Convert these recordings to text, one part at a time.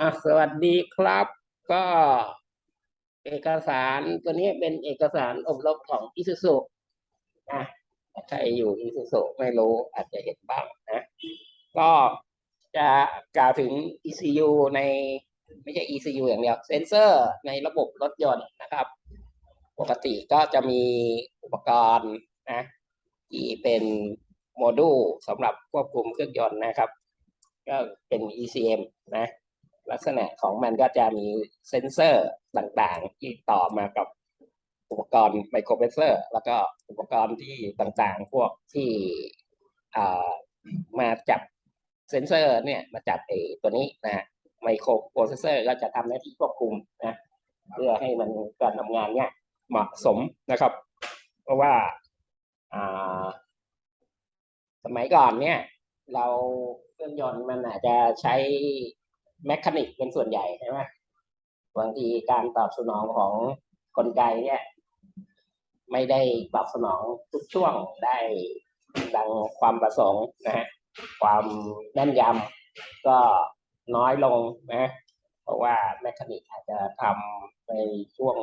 อะสวัสดีครับ ก็เอกสารตัวนี้เป็นเอกสารอบรมของอิสุสุนะใครอยู่อิสุสุไม่รู้อาจจะเห็นบ้างนะ ก็จะกล่าวถึง ECU ในไม่ใช่ ECU อย่างเดียวเซนเซอร์ในระบบรถยนต์นะครับ ปกติก็จะมีอุปกรณ์นะที่เป็นโมดูลสำหรับควบคุมเครื่องยนต์นะครับ ก็เป็น ECM นะ ลักษณะของมันก็จะมีเซนเซอร์ต่างๆ ที่ต่อมากับอุปกรณ์ไมโครเ r เซอร์ แล้วก็อุปกรณ์ที่ต่างๆ พวกที่มาจับเซนเซอร์เนี่ยมาจับไอ้ตัวนี้นะไมโครโปรเซสเซอร์ก็จะทำหน้าที่ควบคุมนะเพื่อให้มันการทำงานเนี่ยเหมาะสมนะครับ เพราะว่าสมัยก่อนเนี่ย เราเครื่องยนต์มันอาจจะใช้ แมคานิกเป็นส่วนใหญ่ใช่ไหมบางทีการตอบสนองของกลไกเนี่ย ไม่ได้ตอบสนองทุกช่วงได้ดังความประสงค์นะฮะความแน่นยำก็น้อยลงนะเพราะว่าแมคานิกอาจจะทำในช่วง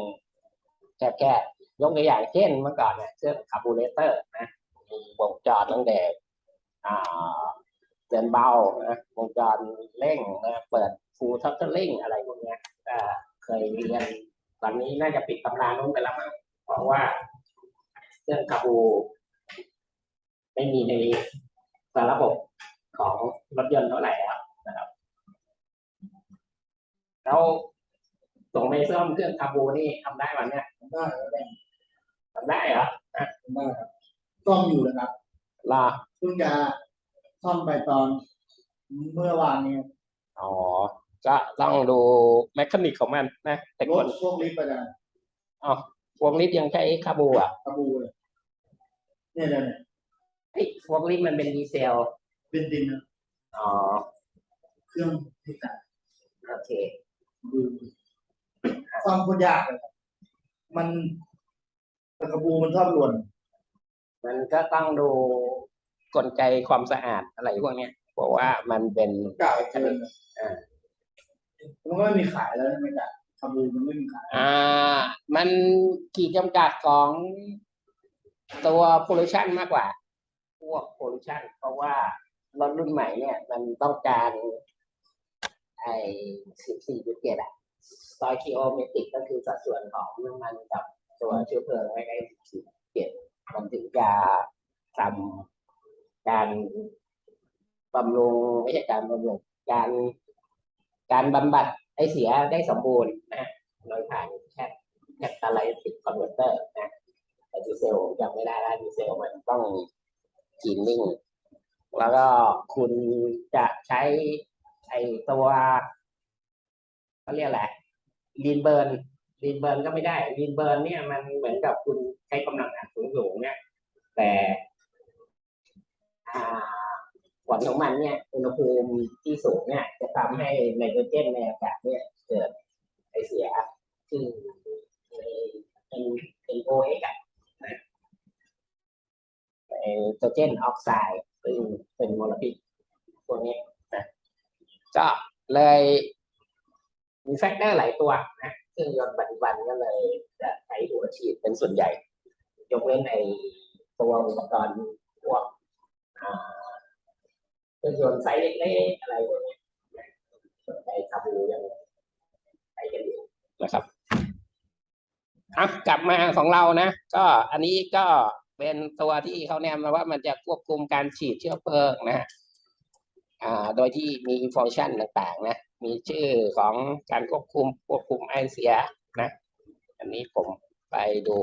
แคบๆยกตัวอย่างเช่นเมื่อก่อนเนี่ยเครื่องคาร์บูเรเตอร์นะมีวงจรตั้งแต่อ่า เดินเบานะวงจรเร่งนะเปิดฟูลทัตเตอร์ลิงอะไรพวกเนี้ยก็เคยเรียนตอนนี้น่าจะปิดตำราลงไปแล้วมั้งเพราะว่าเครื่องคาร์บูไม่มีในสารระบบของรถยนต์เท่าไหร่แล้วนะครับ แล้วส่งไปซ่อมเครื่องคาร์บูนี่ทำได้วันเนี้ยได้ครับได้ทำได้เหรอได้ครับซ่อมอยู่นะครับลาเพิ่งจะ ซ่อมไปตอนเมื่อวานนี้อ๋อก็ต้องดูแมคานิกของมันนะ แต่รคถนพวกลิฟต์ประจานอ๋อวงลิฟต์ยังใช้คาร์บูอะกระบูเลยเนี่ยเนี่ยเนี่ยไอ้ยวงลิฟต์มันเป็นดีเซล เป็นดินนะอ๋อ เครื่องที่ตัดโอเคดูซ่อมโคตรยากเลยครับมันแต่กระบูมันชอบหล่นมันก็ต้องดู กลไกความสะอาดอะไรพวกเนี้ยเพราะว่ามันเป็นเก่าเกินอ่ามันก็ไม่มีขายแล้วใช่ไหมจ๊ะกระบูมันไม่มีขายอ่า มันขีดจำกัดของตัว pollution มากกว่า พวก pollution เพราะว่ารถรุ่นใหม่เนี่ย มันต้องการ ไอ้สิบสี่จุดเจ็ดอะซอยคิโอเมตริกก็คือสัดส่วนของน้ำมันกับตัวเชื้อเพลิงไว้ในสิบสี่เจ็ดมันถึงจะทำ การบำรุงไม่ใช่การบำรุงการการบำบัดไอเสียได้สมบูรณ์นะโดยผ่านแคทแคตตาไลติกคอนเวเตอร์นะแต่ดีเซลจำไม่ได้แล้วดีเซลมันต้องกินนิ่ง แล้วก็คุณจะใช้ไอตัวเขาเรียกอะไรลีนเบิร์นลีนเบิร์นก็ไม่ได้ลีนเบิร์นเนี่ยมันเหมือนกับคุณใช้กำลังอัดสูงๆเนี่ยแต่ ผลของมันเนี่ยอุณหภูมิที่สูงเนี่ยจะทำให้ไนโตรเจนในอากาศเนี่ยเกิดไอเสียซึ่งในเป็นเป็นโอเอ็กอะนะไนโตรเจนออกไซด์ซึ่งเป็นมลพิษพวนี้นะก็เลยมีแฟกเตอร์หลายตัวนะเครื่งยนต์ปัจจุบันก็เลยจะใช้หัวฉีดเป็นส่วนใหญ่ ยกเว้นในตัวอุปกรณ์พวกอ่า เครื่องยนไซส์เล็กๆอะไรพวกนี้นสนใจคาบูยังไปกันอยู่นะครับอะกลับมาของเรานะ ก็อันนี้ก็เป็นตัวที่เขาแนะนำว่ามันจะควบคุมการฉีดเชื้อเพลิงนะฮะอ่าโดยที่มีฟังก์ชันต่างๆ นะ มีชื่อของการควบคุมควบคุมไอเสียนะ อันนี้ผมไปดู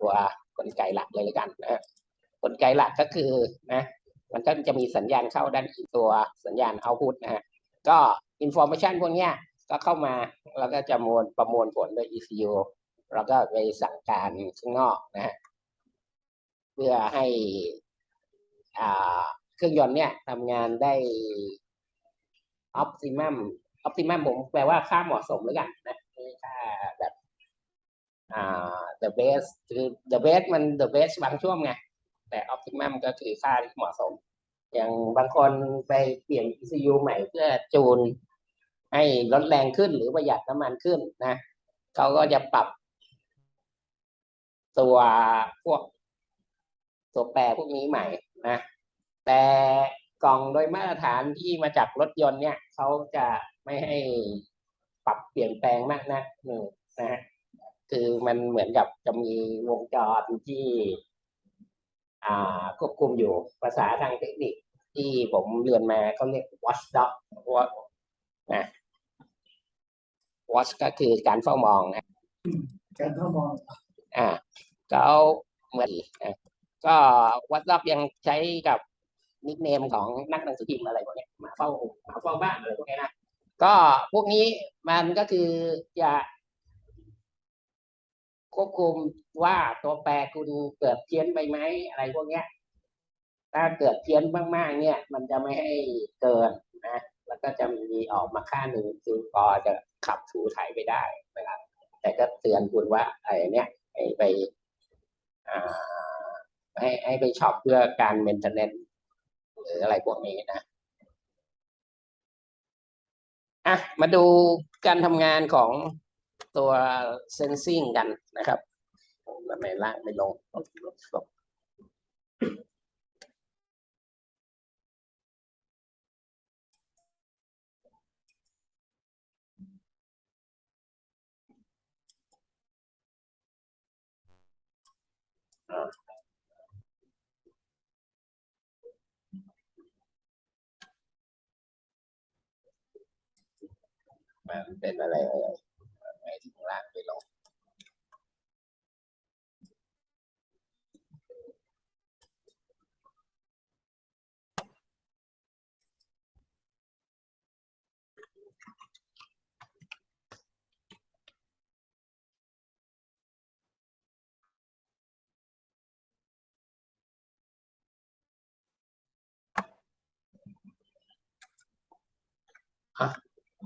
ตัวกลไกหลักเลยแล้วกันนะ ลไกหลักก็คือนะมันก็จะมีสัญญาณเข้าด้านตัวสัญญาณเอาพุตนะฮะก็อินโฟ a t ชันพวกเนี้ยก็เข้ามาแล้วก็จะมวลประมวลผลโดย ECU แล้วก็ไปสั่งการข้างนอกนะฮะเพื่อให้อ่าเครื่องยนต์เนี่ยทำงานได้ optimum optimum ผมแปลว่าค่าเหมาะสมหรือกันนะค่าแบบอ่า the best คือ the best มัน the best บางช่วงไง แต่ optimum ก็คือค่าที่เหมาะสม อย่างบางคนไปเปลี่ยน ECU ใหม่เพื่อจูน ให้ลดแรงขึ้นหรือประหยัดน้ำมันขึ้นนะเขาก็จะปรับ ตัวพวก ตัวแปรพวกนี้ใหม่นะแต่กล่องโดยมาตรฐานที่มาจากรถยนต์เนี่ยเขาจะไม่ให้ปรับเปลี่ยนแปลงมากนะหนึ่งนะฮะคือมันเหมือนกับจะมีวงจรที่ ควบคุมอยู่ภาษาทางเทคนิคที่ผมเรียนมาเขาเรียก watchdog ว่านะ watch ก็คือการเฝ้ามองนะการเข้ามองอ่าเขาเหมือนนะก็วัดล็อกยังใช้กับนิกเนมของนักหนังสือพิมพ์อะไรพวกเนี้ยหมาเฝ้าหมาเฝ้าบ้านอะไรพวกเนี้ยนะก็พวกนี้มันก็คือจะ ควบคุมว่าตัวแปรคุณเกิดเพี้ยนไปไหมอะไรพวกเนี้ย ถ้าเกิดเพี้ยนมากๆ เนี่ย มันจะไม่ให้เกินนะแล้วก็จะมีออกมาค่าหนึ่งคือพอจะขับถูไถไปได้นะครับแต่ก็เตือนคุณว่าไอ้เนี่ยให้ไปให้ให้ไปช็อปเพื่อการเมนเทนเนนหรืออะไรพวกนี้นะอะมาดูการทำงานของ ตัวเซนซิงกันนะครับทำไมล่างไม่ลงมันเป็นอะไรเอ่ย ไม่ถึงล่างไปลง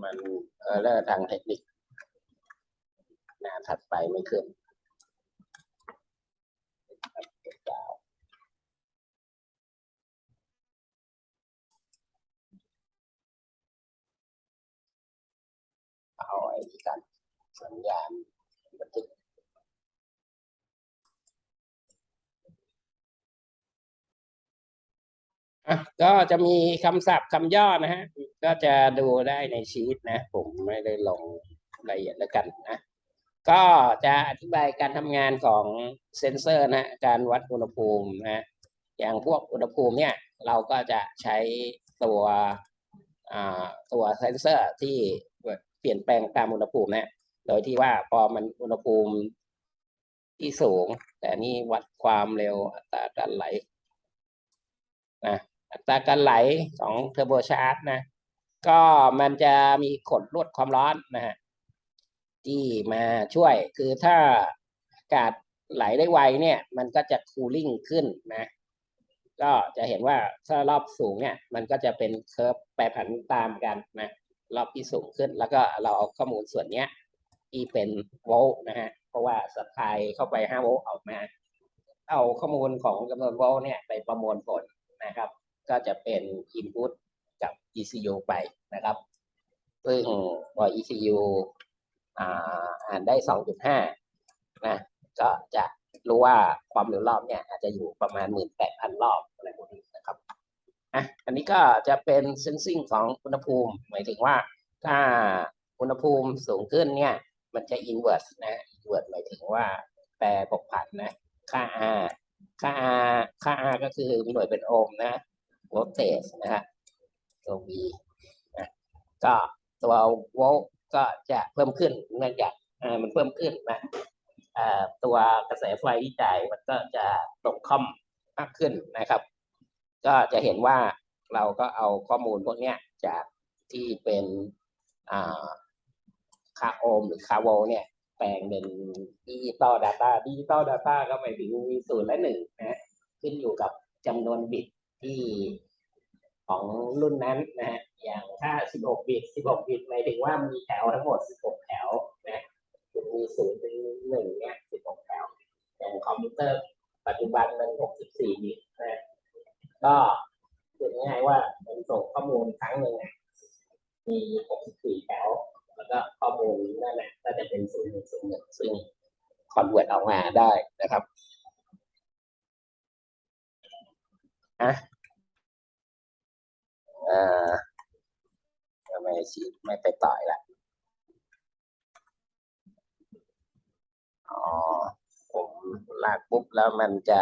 มันเออเลอร์ทางเทคนิค น้าถัดไปไม่ขึ้นเอาไอ้ที่กันสัญญาณบันทึกอะก็จะมีคำศัพท์คำย่อนะฮะ ก็จะดูได้ในชีตนะ ผมไม่ได้ลงรายละเอียดแล้วกันนะ ก็จะอธิบายการทำงานของเซนเซอร์นะการวัดอุณหภูมินะอย่างพวกอุณหภูมิเนี่ยเราก็จะใช้ตัวอ่าตัวเซนเซอร์ที่เปลี่ยนแปลงตามอุณหภูมินะโดยที่ว่าพอมันอุณหภูมิที่สูง แต่นี่วัดความเร็วอัตราการไหลนะอัตราการไหลของเทอร์โบชาร์จนะก็มันจะมีขดลวดความร้อนนะฮะ ที่มาช่วย คือถ้าอากาศไหลได้ไวเนี่ย มันก็จะคูลิ่งขึ้นนะ ก็จะเห็นว่าถ้ารอบสูงเนี่ย มันก็จะเป็นเคอร์ฟแปรผันตามกันนะ รอบที่สูงขึ้น แล้วก็เราเอาข้อมูลส่วนเนี้ยที่เป็นโวลต์นะฮะ เพราะว่าสปายเข้าไป5โวลต์ออกมา เอาข้อมูลของจำนวนโวลต์เนี่ยไปประมวลผลนะครับ ก็จะเป็น input กับ ECU ไปนะครับ ซึ่งพอ ECU อ่าอ่านได้ 2.5 นะก็จะรู้ว่าความเร็วรอบเนี่ยอาจจะอยู่ประมาณ 18,000 รอบอะไรพวกนี้นะครับอะอันนี้ก็จะเป็น sensing ของอุณหภูมิ หมายถึงว่าถ้าอุณหภูมิสูงขึ้นเนี่ยมันจะ inverse นะ inverse หมายถึงว่าแปรผกผันนะค่า R ค่า R ค่า R ก็คือหน่วยเป็นโอห์มนะ voltage นะฮะตัว V นะก็ตัวโวลต์ ก็จะเพิ่มขึ้นเนื่องจากมันเพิ่มขึ้นนะตัวกระแสไฟที่จ่ายมันก็จะตกคอมมากขึ้นนะครับ ก็จะเห็นว่าเราก็เอาข้อมูลพวกนี้จากที่เป็นค่าโอห์มหรือค่าโวลต์เนี่ยแปลงเป็นดิจิตอลดาต้าดิจิตอลดาต้าก็หมายถึงมีศูนย์และหนึ่งนะขึ้นอยู่กับจำนวนบิตที่ของรุ่นนั้นนะฮะ อย่างถ้า 16 บิต 16 บิตหมายถึงว่ามีแถวทั้งหมด 16 แถวนะมีศูนย์ถึงหนึ่งเนี่ย 16 แถวอย่างคอมพิวเตอร์ปัจจุบันมัน 64 บิตนะก็พูดง่ายๆว่ามันส่งข้อมูลครั้งหนึ่งมี 64 แถว แล้วก็ข้อมูลนั่นแหละก็จะเป็นศูนย์หนึ่งศูนย์หนึ่งซึ่งคอนเวิร์ตออกมาได้นะครับอะอ่อ ทำไมชีไม่ไปต่อยละอ๋อผมลากปุ๊บแล้วมันจะ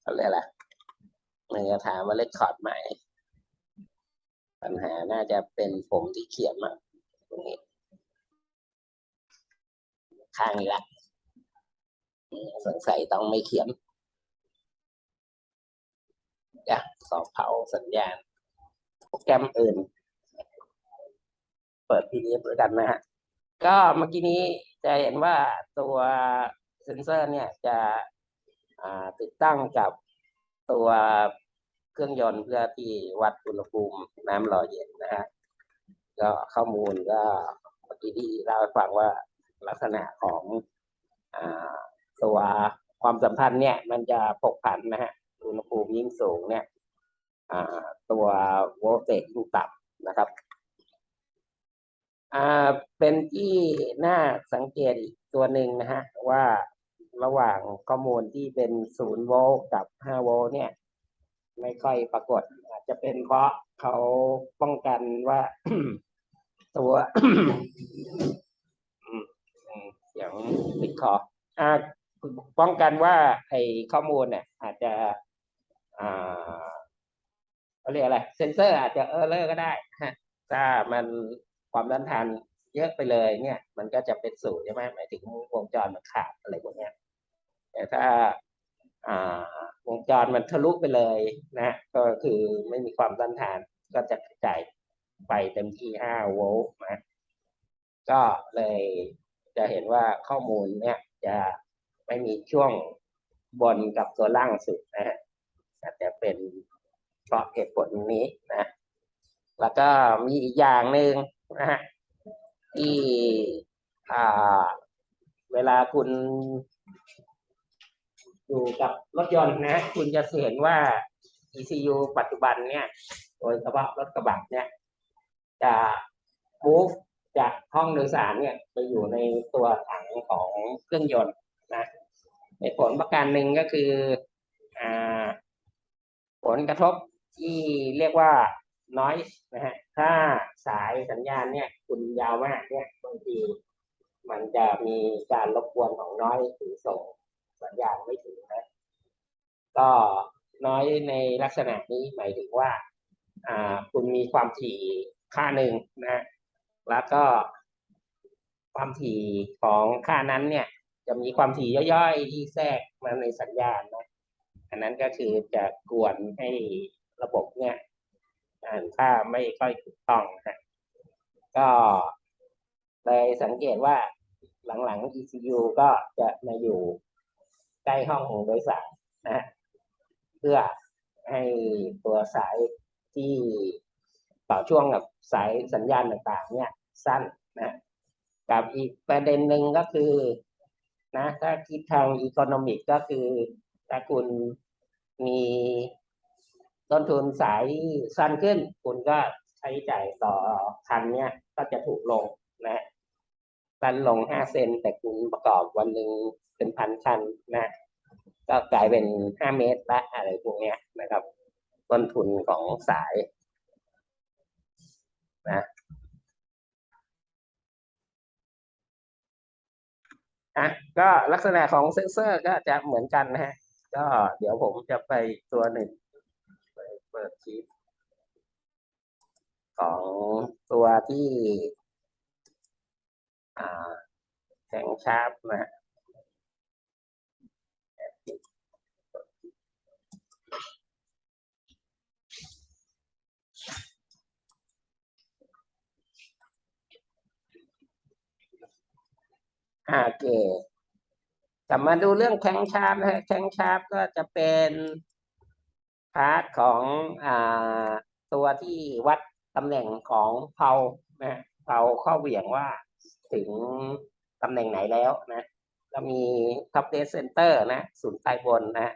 เขาเรียกอะไรมันจะถามว่าเลคคอร์ดใหม่ ปัญหาน่าจะเป็นผมที่เขียนมาตรงนี้ข้างนี้ละสงสัยต้องไม่เขียนจะสอบเผาสัญญาณโปรแกรมอื่น เปิด PDF ด้วยกันนะฮะก็เมื่อกี้นี้จะเห็นว่าตัวเซ็นเซอร์เนี่ยจะติดตั้งกับตัวเครื่องยนต์เพื่อที่วัดอุณหภูมิน้ำหล่อเย็นนะฮะก็ข้อมูลก็เมื่อกี้ที่เล่าฟังว่าลักษณะของอตัวความสัมพันธ์เนี่ย มันจะผกผันนะฮะอุณหภูมิยิ่งสูงเนี่ยตัวโวลเตจยิ่งต่ำนะครับ อ่าเป็นที่น่าสังเกตอีกตัวหนึ่งนะฮะว่าระหว่างข้อมูลที่เป็นศูนย์โวลต์กับห้าโวลต์เนี่ย ไม่ค่อยปรากฏ อาจจะเป็นเพราะเขาป้องกันว่าตัวอืมอืมเสียงติดคออ่าป้องกันว่าไอ้ข้อมูลเนี่ย อาจจะอ่าเขาเรียกอะไร เซนเซอร์อาจจะเออร์เลอร์ก็ได้ฮะถ้ามัน ความต้านทานเยอะไปเลยเนี่ย มันก็จะเป็นศูนย์ใช่ไหมหมายถึงวงจรมันขาดอะไรพวกนี้แต่ถ้าวงจรมันทะลุไปเลยนะก็คือไม่มีความต้านทานก็จะกระจายไปเต็มที่ 5 โวลต์นะก็เลยจะเห็นว่าข้อมูลเนี่ยจะไม่มีช่วงบนกับตัวล่างสุดนะฮะอาจจะเป็นเพราะเหตุผลนี้นะ แล้วก็มีอีกอย่างหนึ่ง นะฮะที่อ่าเวลาคุณอยู่กับรถยนต์นะ คุณจะเห็นว่า ECU ปัจจุบันเนี่ย โดยเฉพาะรถกระบะเนี่ย จะ move จากห้องโดยสารเนี่ยไปอยู่ในตัวถังของเครื่องยนต์นะในผลประการหนึ่งก็คืออ่าผลกระทบที่เรียกว่า noise นะฮะถ้าสายสัญญาณเนี่ยคุณยาวมากเนี่ยบางทีมันจะมีการรบกวนของ noise ถึงส่งสัญญาณไม่ถึงนะก็น้อยในลักษณะนี้หมายถึงว่าอ่าคุณมีความถี่ค่าหนึ่งนะแล้วก็ความถี่ของค่านั้นเนี่ย จะมีความถี่ย่อยๆที่แทรกมาในสัญญาณนะอันนั้นก็คือจะกวนให้ระบบเนี่ย อ่านค่าไม่ค่อยถูกต้องนะฮะก็เลยสังเกตว่าหลังๆ ECU ก็จะมาอยู่ใกล้ห้องโดยสารนะฮะเพื่อให้ตัวสายที่ต่อช่วงกับสายสัญญาณต่างๆ เนี่ยสั้นนะกับอีกประเด็นหนึ่งก็คือนะถ้าคิดทางอีโคโนมิกก็คือถ้าคุณมี ต้นทุนสายสั้นขึ้น คุณก็ใช้จ่ายต่อคันเนี่ยก็จะถูกลงนะสั้นลงห้าเซนแต่คุณประกอบวันหนึ่งเป็นพันคันนะก็กลายเป็นห้าเมตรละอะไรพวกเนี้ยนะครับ ต้นทุนของสายนะอะก็ลักษณะของเซนเซอร์ก็จะเหมือนกันนะฮะก็เดี๋ยวผมจะไปตัวหนึ่ง เปิดชีทของตัวที่แข็งชาร์ปนะฮะโอเคกลับมาดูเรื่องแข็งชาร์ปนะฮะแข็งชาร์ปก็จะเป็น พาร์ทของอ่าตัวที่วัดตำแหน่งของเพานะเพาข้อเหวี่ยงว่าถึงตำแหน่งไหนแล้วนะแล้วมี top dead center นะศูนย์ใต้บนนะ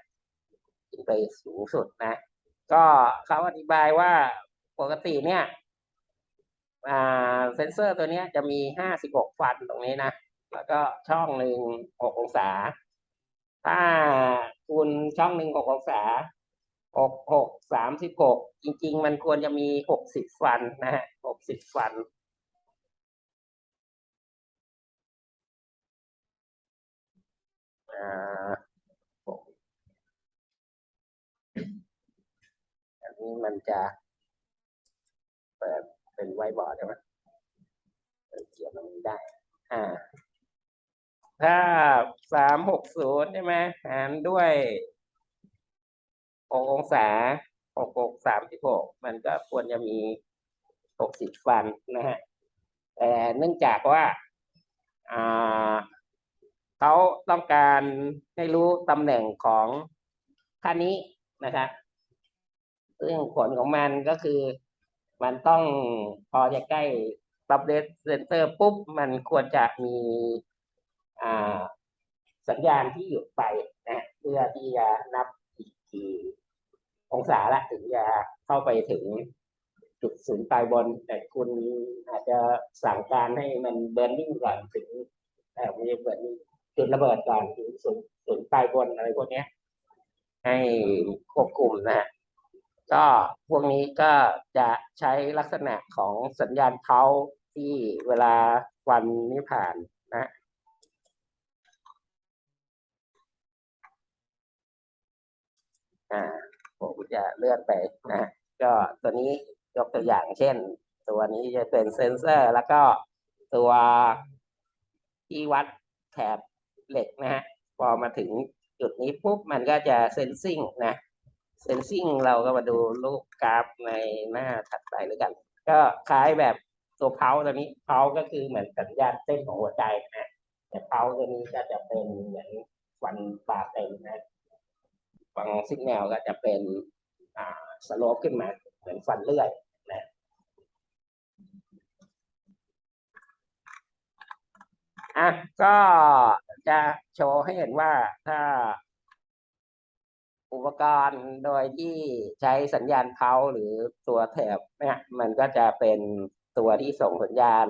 ขึ้นไปสูงสุดนะ ก็เขาอธิบายว่าปกติเนี่ยเซนเซอร์ตัวนี้จะมีห้าสิบหกฟันตรงนี้นะ แล้วก็ช่องหนึ่งหกองศา ถ้าคุณช่องหนึ่งหกองศา หกหกสามสิบหกจริง ๆ มันควรจะมีหกสิบฟันนะฮะหกสิบฟันอันนี้มันจะเปิดเป็นไวบอร์ดใช่ไหมเปิดเขียนตรงนี้ได้ อ่า ถ้าสามหกศูนย์ใช่ไหมหารด้วย องศาหกหกสามสิบหกมันก็ควรจะมีหกสิบฟันนะฮะ แต่เนื่องจากว่าเขาต้องการให้รู้ตำแหน่งของค่านี้นะครับ ซึ่งผลของมันก็คือมันต้องพอจะใกล้ตับเลสเซนเตอร์ปุ๊บ มันควรจะมีสัญญาณที่หยุดไปนะเพื่อที่จะนับอีกกี่ องศาละถึงจะเข้าไปถึงจุดศูนย์ปลายบนแต่คุณอาจจะสั่งการให้มันเบิร์นนิ่งก่อนถึงเอ่ม่ใช่เบิร์นจุดระเบิดก่อนถึงศูนย์ศูนย์ปลายบนอะไรพวกนี้ให้ควบคุมนะฮะก็พวกนี้ก็จะใช้ลักษณะของสัญญาณเขาที่เวลาวันนี้ผ่านนะอ่า ผมจะเลื่อนไปนะก็ตัวนี้ยกตัวอย่างเช่น ตัวนี้จะเป็นเซนเซอร์ แล้วก็ตัวที่วัดแถบเหล็กนะฮะพอมาถึงจุดนี้ปุ๊บมันก็จะเซนซิงนะเซนซิงเราก็มาดูรูปกราฟในหน้าถัดไปแล้วกัน ก็คล้ายแบบตัวเพาตัวนี้เพาก็คือเหมือนสัญญาณเต้นของหัวใจนะแต่เพาตัวนี้ก็จะเป็นเหมือนฟันบาเต็มนะ ฟังซิกแนลก็จะเป็นอ่าสโลปขึ้นมาเหมือนฟันเลื่อยนะอะก็จะโชว์ให้เห็นว่าถ้าอุปกรณ์โดยที่ใช้สัญญาณเขาหรือตัวแถบเนี่ยมันก็จะเป็นตัวที่ส่งสัญญาณ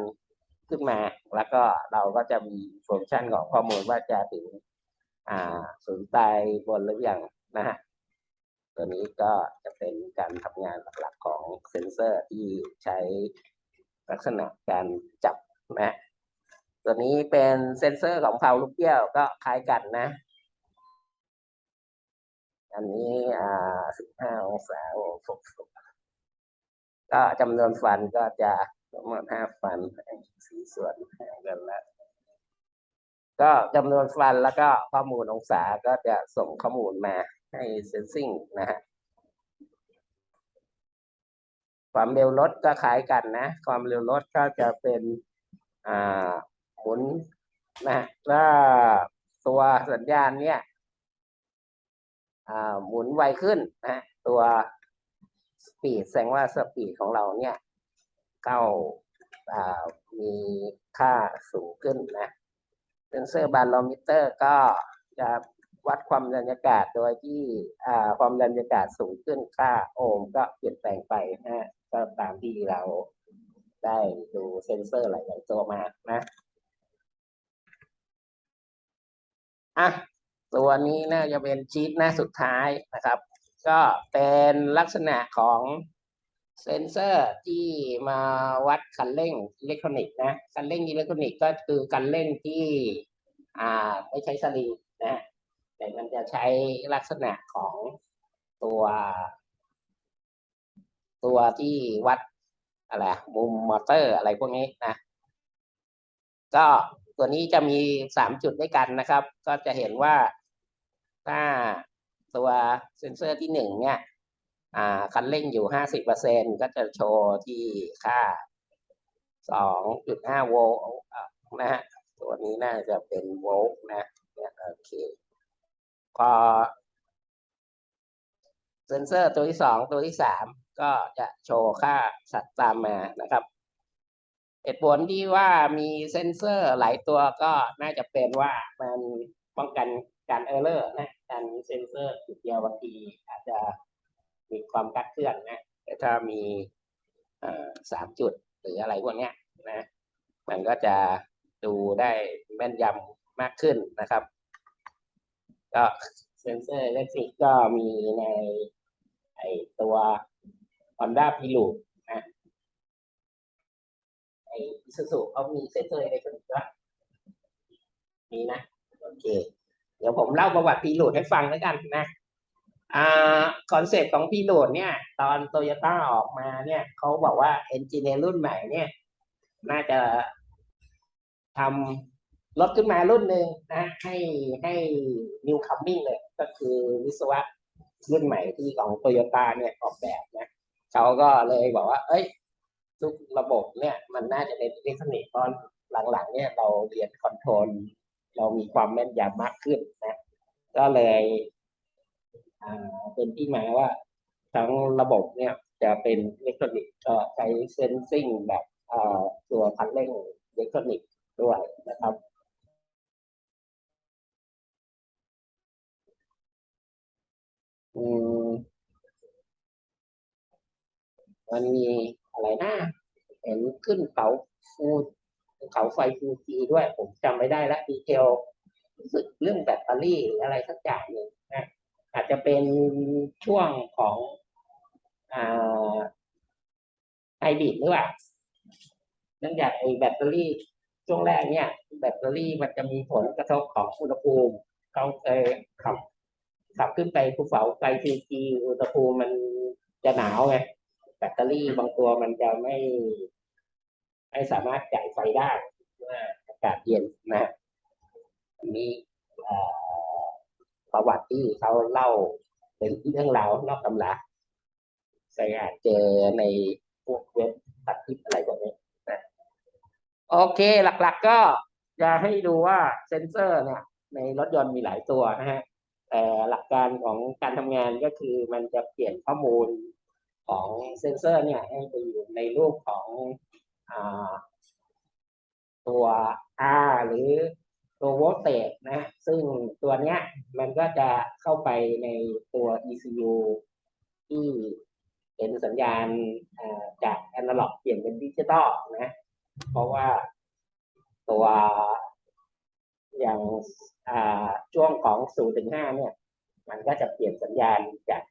ขึ้นมา แล้วก็เราก็จะมีฟังก์ชันของข้อมูลว่าจะถึงอ่าศูนย์ปลายบนหรือยัง นะฮะตัวนี้ก็จะเป็นการทำงานหลักๆของเซนเซอร์ที่ใช้ลักษณะการจับนะตัวนี้เป็นเซนเซอร์ของเพาลูกเกี้ยวก็คล้ายกันนะ อันนี้อ่าสิบห้าองศาโอ้ฝกก็จำนวนฟันก็จะประมาณห้าฟันสี่ส่วนห่างกันแล้วก็จำนวนฟันแล้วก็ข้อมูลองศาก็จะส่งข้อมูลมา ให้เซนซิงนะฮะความเร็วรถก็คล้ายกันนะ ความเร็วรถก็จะเป็นอ่าหมุนนะแล้วตัวสัญญาณเนี่ยอ่าหมุนไวขึ้นนะตัวสปีดแสดงว่าสปีดของเราเนี่ยเข้าอ่ามีค่าสูงขึ้นนะเซนเซอร์บาโลมิเตอร์ก็จะ วัดความดันอากาศโดยที่ความดันอากาศสูงขึ้นค่าโอห์มก็เปลี่ยนแปลงไปนะก็ตามที่เราได้ดูเซนเซอร์หลาย ๆ ตัวมานะอะตัวนี้น่าจะเป็นชีตหน้าสุดท้ายนะครับ ก็เป็นลักษณะของเซนเซอร์ที่มาวัดคันเร่งอิเล็กทรอนิกส์นะคันเร่งอิเล็กทรอนิกส์ก็คือคันเร่งที่ อ่าไม่ใช้สลิงนะ แต่มันจะใช้ลักษณะของตัว ตัวที่วัดอะไรมุมมอเตอร์อะไรพวกนี้นะ ก็ตัวนี้จะมีสามจุดด้วยกันนะครับ ก็จะเห็นว่าถ้าตัวเซ็นเซอร์ที่หนึ่งเนี่ยอ่าคันเร่งอยู่ห้าสิบเปอร์เซ็นก็จะโชว์ที่ค่าสองจุดห้าโวลต์นะฮะ ตัวนี้น่าจะเป็นโวลต์นะ เนี่ยโอเค พอเซนเซอร์ตัวที่สองตัวที่สามก็จะโชว์ค่าสัตว์ตามมานะครับเหตุผลที่ว่ามีเซนเซอร์หลายตัวก็น่าจะเป็นว่ามันป้องกันการเออร์เลอร์นะการเซนเซอร์จุดเดียวบางทีอาจจะมีความคลาดเคลื่อนนะแต่ถ้ามีอ่อสามจุดหรืออะไรพวกนี้นะ มันก็จะดูได้แม่นยำมากขึ้นนะครับ ก็เซนเซอร์เล็กทริกก็มีในไอตัว Honda p i l o t นะไอ Isuzu เขามีเซนเซอร์อิเล็กทริกด้วยมีนะ โอเค เดี๋ยวผมเล่าประวัติพีโหลดให้ฟังแล้วกันนะอ่าคอนเซปต์ของพีโหลดเนี่ย ตอนโตโยต้าออกมาเนี่ยเขาบอกว่าเอนจิเนียร์รุ่นใหม่เนี่ย น่าจะทำ รถขึ้นมารุ่นหนึ่งนะให้ให้ new coming เลย ก็คือวิศวะรุ่นใหม่ที่ของโตโยต้าเนี่ยออกแบบนะเขาก็เลยบอกว่า เอ้ย ทุกระบบเนี่ยมันน่าจะเป็นอิเล็กทรอนิกส์ตอนหลังๆ เนี่ยเราเรียนคอนโทรล เรามีความแม่นยำมากขึ้นนะ ก็เลยอ่าเป็นที่มาว่าทั้งระบบเนี่ยจะเป็นอิเล็กทรอนิกส์ก็ใช้เซนซิงแบบอ่าตัวคันเร่งอิเล็กทรอนิกส์ด้วยนะครับ อืมมันมีอะไรนะเห็นขึ้นเขาฟูเขาไฟฟูจีด้วย ผมจำไม่ได้ละดีเทลรู้สึกเรื่องแบตเตอรี่หรืออะไรสักอย่างหนึ่งนะอาจจะเป็นช่วงของอ่าไฮบริดหรือเปล่าเนื่องจากไอ้แบตเตอรี่ช่วงแรกเนี่ย แบตเตอรี่มันจะมีผลกระทบของอุณหภูมิเขาเคยขับ ขับขึ้นไปภูเขาไฟทีจีอุณหภูมิมันจะหนาวไงแบตเตอรี่บางตัวมันจะไม่ ไม่สามารถจ่ายไฟได้เมื่ออากาศเย็นนะอันนี้เอ่อประวัติที่เขาเล่าเป็นเรื่องราวนอกตำราใครอาจเจอในพวกเว็บตัดคลิปอะไรพวกนี้นะโอเคหลักๆก็จะให้ดูว่าเซนเซอร์เนี่ยในรถยนต์มีหลายตัวนะฮะ หลักการของการทำงานก็คือมันจะเปลี่ยนข้อมูลของเซนเซอร์เนี่ยให้ไปอยู่ในรูปของอตัว R หรือตัวโวลเตจนะซึ่งตัวเนี้ยมันก็จะเข้าไปในตัว ECU ที่เป็นสัญญาณจากแอนะล็อกเปลี่ยนเป็นดิจิตอลนะ เพราะว่าตัว อย่างช่วงของ0ถึง5เนี่ย มันก็จะเปลี่ยนสัญญาณจาก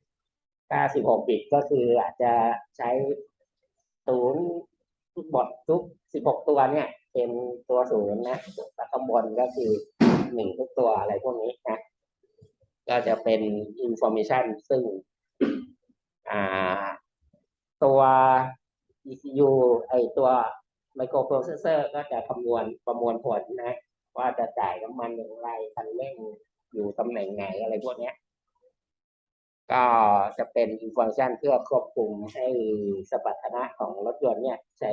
96 บิตก็คืออาจจะใช้ศูนย์ทุกบททุก 16 ตัวเนี่ย เป็นตัวศูนย์นะแล้วข้างบนก็คือหนึ่งทุกตัวอะไรพวกนี้นะ ก็จะเป็น information ซึ่งตัว ECU ไอตัว microprocessor ก็จะคำนวณประมวลผลนะ ว่าจะจ่ายน้ำมันอย่างไรคันเร่งอยู่ตำแหน่งไหนอะไรพวกนี้ก็จะเป็นอินโฟ a t ชันเพื่อควบคุมให้สมรรถนะของรถยนต์เนี่ยใช้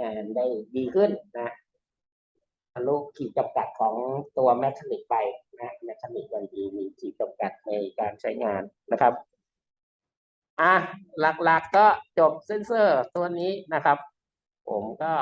งานได้ดีขึ้นนะทะลุขีดจำกัดของตัวแมชชีนิกไปนะแมชชีนิกบางทีมีขีดจำกัดในการใช้งานนะครับอะหลักๆก็จบเซนเซอร์ตัวนี้นะครับ ผมก็